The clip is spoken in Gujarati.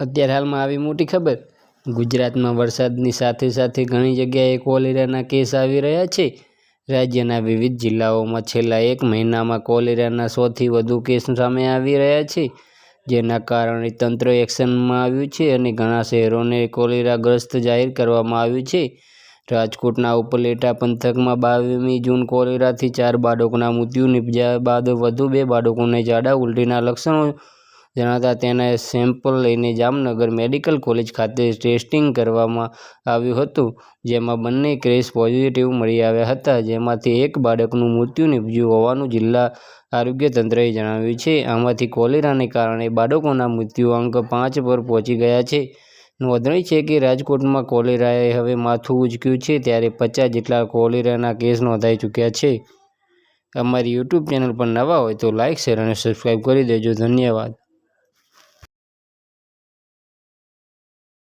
અત્યારે હાલમાં આવી મોટી ખબર? ગુજરાતમાં વરસાદની સાથે સાથે ઘણી જગ્યાએ કોલેરાના કેસ આવી રહ્યા છે. રાજ્યના વિવિધ જિલ્લાઓમાં છેલ્લા એક મહિનામાં કોલેરાના સોથી વધુ કેસ સામે આવી રહ્યા છે, જેના કારણે તંત્ર એક્શનમાં આવ્યું છે અને ઘણા શહેરોને કોલેરાગ્રસ્ત જાહેર કરવામાં આવ્યું છે. રાજકોટના ઉપલેટા પંથકમાં બાવીમી જૂન કોલેરાથી ચાર બાળકોના મૃત્યુ નિપજ્યા બાદ વધુ બે બાળકોને જાડા ઉલટીના લક્ષણો જણાતા તેના સેમ્પલ લઈને જામનગર મેડિકલ કોલેજ ખાતે ટેસ્ટિંગ કરવામાં આવ્યું હતું, જેમાં બંને કેસ પોઝિટિવ મળી આવ્યા હતા, જેમાંથી એક બાળકનું મૃત્યુ નિપજ્યું હોવાનું જિલ્લા આરોગ્ય તંત્રએ જણાવ્યું છે. આમાંથી કોલેરાને કારણે બાળકોના મૃત્યુ અંક પાંચ પર પહોંચી ગયા છે. નોંધણી છે કે રાજકોટમાં કોલેરાએ હવે માથું ઉચક્યું છે, ત્યારે પચાસ જેટલા કોલેરાના કેસ નોંધાઈ ચૂક્યા છે. અમારી યુટ્યુબ ચેનલ પર નવા હોય તો લાઇક શેર અને સબસ્ક્રાઈબ કરી દેજો. ધન્યવાદ.